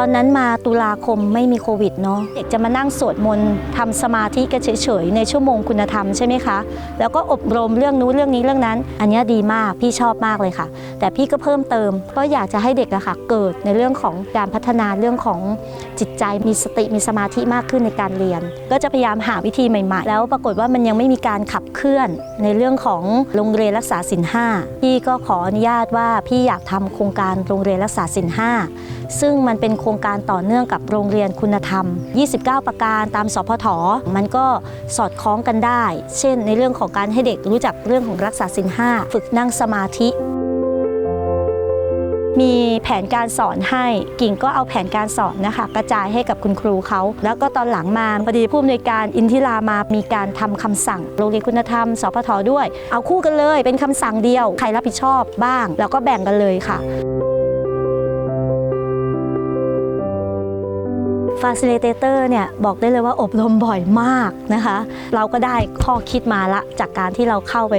อนนั้นมาตุลาคมไม่มีโควิดเนาะเด็กจะมานั่งสวดมนต์ทำสมาธิกันเฉยๆในชั่วโมงคุณธรรมใช่ไหมคะ แล้วก็อบรมเรื่องนู้นเรื่องนี้เรื่องนั้น อันนี้ดีมากพี่ชอบมากเลยค่ะ แต่พี่ก็เพิ่มเติม ก็อยากจะให้เด็กอะค่ะเกิดในเรื่องของการพัฒนาเรื่องของจิตใจมีสติมีสมาธิมากขึ้นในการเรียน ก็จะพยายามหาวิธีใหม่ๆ แล้วปรากฏว่ามันยังไม่มีการขับเคลื่อนในเรื่องของโรงเรียนรักษาศีลห้าพี่ก็ขออนุญาตว่าพี่อยากทำโครงการโรงเรียนรักษาศีลห้าซึ่งมันเป็นโครงการต่อเนื่องกับโรงเรียนคุณธรรม 29 ประการตามสพทมันก็สอดคล้องกันได้ เช่น ในเรื่องของการให้เด็กรู้จักเรื่องของรักษาศีลห้าฝึกนั่งสมาธิมีแผนการสอนให้กิ่งก็เอาแผนการสอนนะคะ กระจายให้กับคุณครูเขา แล้วก็ตอนหลังมาพอดีผู้อำนวยการอินทิรามามีการทำคำสั่งโรงเรียนคุณธรรมสพทด้วย เอาคู่กันเลยเป็นคำสั่งเดียว ใครรับผิดชอบบ้าง แล้วก็แบ่งกันเลยค่ะ ฟาสิลิเตเตอร์เนี่ยบอกได้เลยว่าอบรมบ่อยมากนะคะ เราก็ได้ข้อคิดมาละจากการที่เราเข้าไป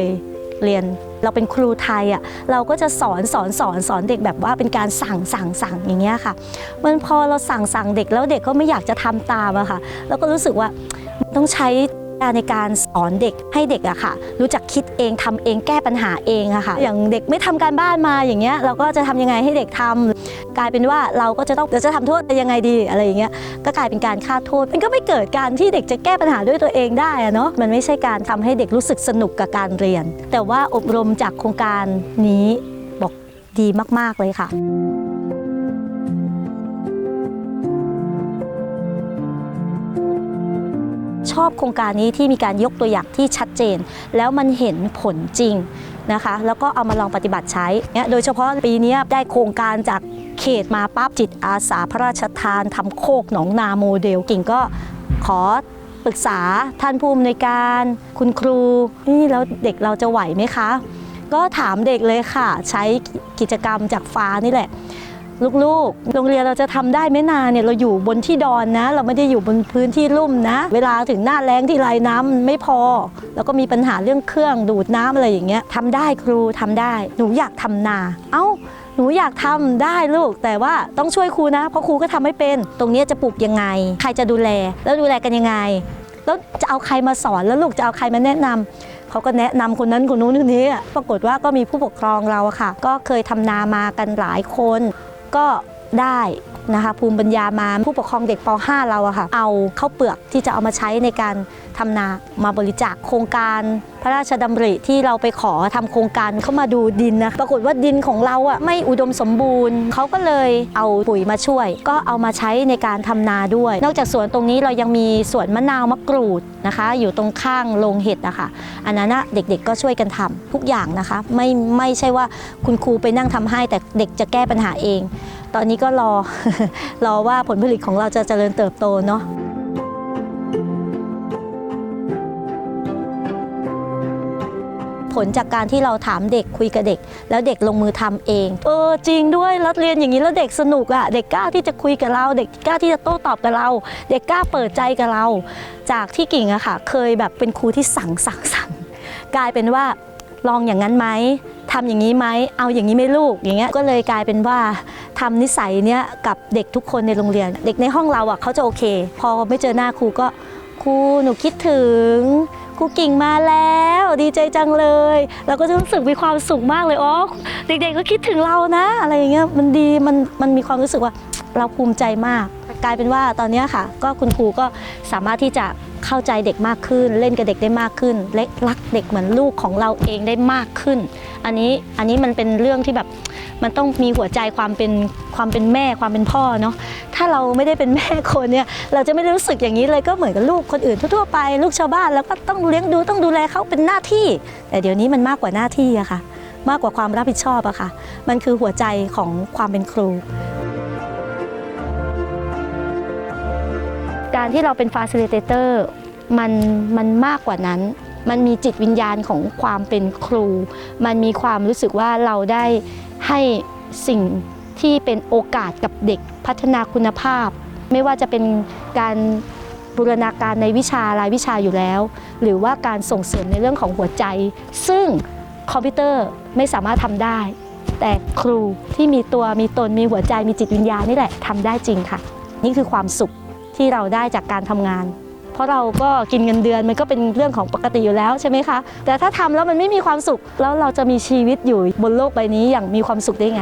เรียน เราเป็นครูไทยอะ่ะเราก็จะสอนสอนสอนสอนเด็กแบบว่าเป็นการสั่งสั่งสั่งอย่างเงี้ยค่ะ มันพอเราสั่งสั่งเด็กแล้วเด็กก็ไม่อยากจะทำตามอะค่ะ แล้วก็รู้สึกว่าต้องใช้ ในการสอนเด็กให้เด็กอะค่ะ รู้จักคิดเองทำเองแก้ปัญหาเองอะค่ะ อย่างเด็กไม่ทำการบ้านมาอย่างเงี้ยเราก็จะทำยังไงให้เด็กทำกลายเป็นว่าเราก็จะต้องเราจะทำโทษยังไงดีอะไรอย่างเงี้ยก็กลายเป็นการฆ่าโทษ มันก็ไม่เกิดการที่เด็กจะแก้ปัญหาด้วยตัวเองได้อะเนาะมันไม่ใช่การทำให้เด็กรู้สึกสนุกกับการเรียน แต่ว่าอบรมจากโครงการนี้บอกดีมาก ๆ เลยค่ะ ชอบโครงการนี้ที่มีการยกตัวอย่างที่ชัดเจน แล้วมันเห็นผลจริงนะคะแล้วก็เอามาลองปฏิบัติใช้เนี่ยโดยเฉพาะปีนี้ได้โครงการจากเขตมาปั๊บจิตอาสาพระราชทานทำโคกหนองนาโมเดล กิ่งก็ขอปรึกษาท่านผู้อำนวยการคุณครูนี่แล้วเด็กเราจะไหวไหมคะ ก็ถามเด็กเลยค่ะ ใช้กิจกรรมจากฟ้านี่แหละ ลูกๆ โรงเรียนเราจะทำได้ไหมนาเนี่ยเราอยู่บนที่ดอนนะ เราไม่ได้อยู่บนพื้นที่ลุ่มนะ เวลาถึงหน้าแล้งที่ไรน้ำมันไม่พอ แล้วก็มีปัญหาเรื่องเครื่องดูดน้ำอะไรอย่างเงี้ยทำได้ครูทำได้ หนูอยากทำนา เอ้าหนูอยากทำได้ลูก แต่ว่าต้องช่วยครูนะ เพราะครูก็ทำไม่เป็น ตรงนี้จะปลูกยังไง ใครจะดูแล แล้วดูแลกันยังไง แล้วจะเอาใครมาสอนแล้วลูกจะเอาใครมาแนะนำเขาก็แนะนำคนนั้นคนนู้นคนนี้ ปรากฏว่าก็มีผู้ปกครองเราค่ะ ก็เคยทำนามากันหลายคน ก็ได้ นะคะภูมิปัญญามาผู้ปกครองเด็กป .5 เราอะค่ะเอาข้าวเปลือกที่จะเอามาใช้ในการทำนามาบริจาคโครงการพระราชดำริที่เราไปขอทำโครงการเข้ามาดูดินนะปรากฏว่าดินของเราอะไม่อุดมสมบูรณ์เขาก็เลยเอาปุ๋ยมาช่วย ก็เอามาใช้ในการทำนาด้วย นอกจากสวนตรงนี้เรายังมีสวนมะนาวมะกรูดนะคะ อยู่ตรงข้างโรงเห็ดนะคะอันนั้นนะเด็กๆก็ช่วยกันทำทุกอย่างนะคะ ไม่ไม่ใช่ว่าคุณครูไปนั่งทำให้แต่เด็กจะแก้ปัญหาเอง ตอนนี้ก็รอรอว่าผลผลิตของเราจะเจริญเติบโตเนาะผลจากการที่เราถามเด็กคุยกับเด็ก แล้วเด็กลงมือทำเอง เออจริงด้วยแล้วเรียนอย่างนี้แล้วเด็กสนุกอะ่ะเด็กกล้าที่จะคุยกับเรา เด็กกล้าที่จะโต้ตอบกับเรา เด็กกล้าเปิดใจกับเรา จากที่กิ่งอะค่ะ เคยแบบเป็นครูที่สั่งสั่งสั่งกลายเป็นว่าลองอย่างนั้นไหม ทำอย่างนี้ไหมเอาอย่างนี้ไหมลูกอย่างเงี้ยก็เลยกลายเป็นว่าทำนิสัยเนี้ยกับเด็กทุกคนในโรงเรียน เด็กในห้องเราอะเขาจะโอเค พอไม่เจอหน้าครูก็ครูหนูคิดถึงครูกิ่งมาแล้วดีใจจังเลย เราก็จะรู้สึกมีความสุขมากเลยอ๋อเด็กๆก็คิดถึงเรานะ อะไรอย่างเงี้ยมันดีมันมันมีความรู้สึกว่าเราภูมิใจมาก กลายเป็นว่าตอนนี้ค่ะ ก็คุณครูก็สามารถที่จะ เข้าใจเด็กมากขึ้น เล่นกับเด็กได้มากขึ้นและรักเด็กเหมือนลูกของเราเองได้มากขึ้น อันนี้อันนี้มันเป็นเรื่องที่แบบมันต้องมีหัวใจความเป็นความเป็นแม่ความเป็นพ่อเนาะถ้าเราไม่ได้เป็นแม่คนเนี่ยเราจะไม่รู้สึกอย่างนี้เลยก็เหมือนกับลูกคนอื่นทั่วๆไป ลูกชาวบ้านแล้วก็ต้องเลี้ยงดูต้องดูแลเขาเป็นหน้าที่ แต่เดี๋ยวนี้มันมากกว่าหน้าที่อะค่ะ มากกว่าความรับผิดชอบอะค่ะ มันคือหัวใจของความเป็นครู การที่เราเป็นฟาซิลิเตเตอร์มันมันมากกว่านั้น มันมีจิตวิญญาณของความเป็นครู มันมีความรู้สึกว่าเราได้ให้สิ่งที่เป็นโอกาสกับเด็กพัฒนาคุณภาพ ไม่ว่าจะเป็นการบูรณาการในวิชารายวิชาอยู่แล้ว หรือว่าการส่งเสริมในเรื่องของหัวใจ ซึ่งคอมพิวเตอร์ไม่สามารถทำได้ แต่ครูที่มีตัวมีตนมีหัวใจมีจิตวิญญาณนี่แหละทำได้จริงค่ะ นี่คือความสุข ที่เราได้จากการทำงาน เพราะเราก็กินเงินเดือนมันก็เป็นเรื่องของปกติอยู่แล้วใช่ไหมคะ แต่ถ้าทำแล้วมันไม่มีความสุขแล้วเราจะมีชีวิตอยู่บนโลกใบนี้อย่างมีความสุขได้ไง